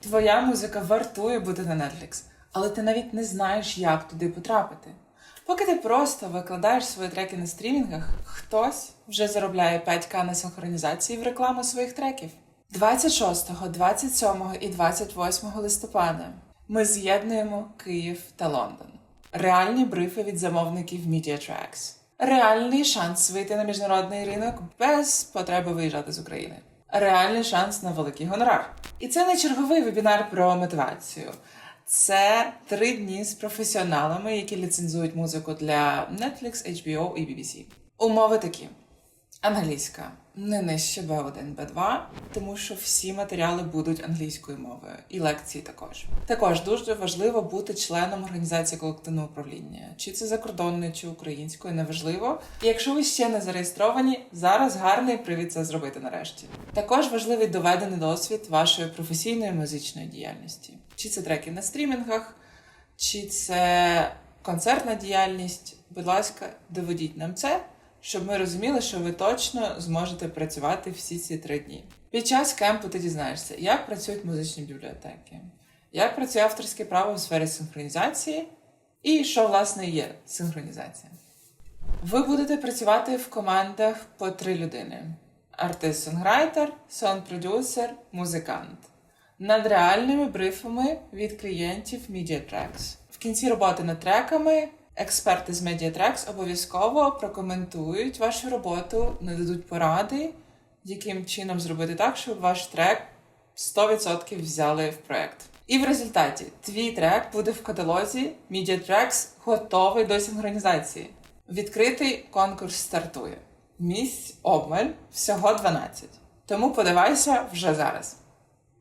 Твоя музика вартує бути на Netflix, але ти навіть не знаєш, як туди потрапити. Поки ти просто викладаєш свої треки на стрімінгах, хтось вже заробляє 5к на синхронізації в рекламу своїх треків. 26, 27 і 28 листопада ми з'єднуємо Київ та Лондон. Реальні брифи від замовників Media Tracks. Реальний шанс вийти на міжнародний ринок без потреби виїжджати з України. Реальний шанс на великий гонорар. І це не черговий вебінар про мотивацію. Це три дні з професіоналами, які ліцензують музику для Netflix, HBO і BBC. Умови такі: англійська не нижче B1, B2, тому що всі матеріали будуть англійською мовою, і лекції також. Також дуже важливо бути членом організації колективного управління, чи це закордонною, чи українською, неважливо. І якщо ви ще не зареєстровані, зараз гарний привід це зробити нарешті. Також важливий доведений досвід вашої професійної музичної діяльності, чи це треки на стрімінгах, чи це концертна діяльність. Будь ласка, доведіть нам це щоб ми розуміли, що ви точно зможете працювати всі ці три дні. Під час кемпу ти дізнаєшся, як працюють музичні бібліотеки, як працює авторське право в сфері синхронізації, і що власне є синхронізація. Ви будете працювати в командах по три людини: артист-сонграйтер, сон-продюсер, музикант. Над реальними брифами від клієнтів Media Tracks. В кінці роботи над треками Експерти з Mediatrax обов'язково прокоментують вашу роботу, нададуть поради, яким чином зробити так, щоб ваш трек 100% взяли в проект. І в результаті твій трек буде в каталозі Mediatrax готовий до синхронізації. Відкритий конкурс стартує. Місць обмаль всього 12. Тому подавайся вже зараз.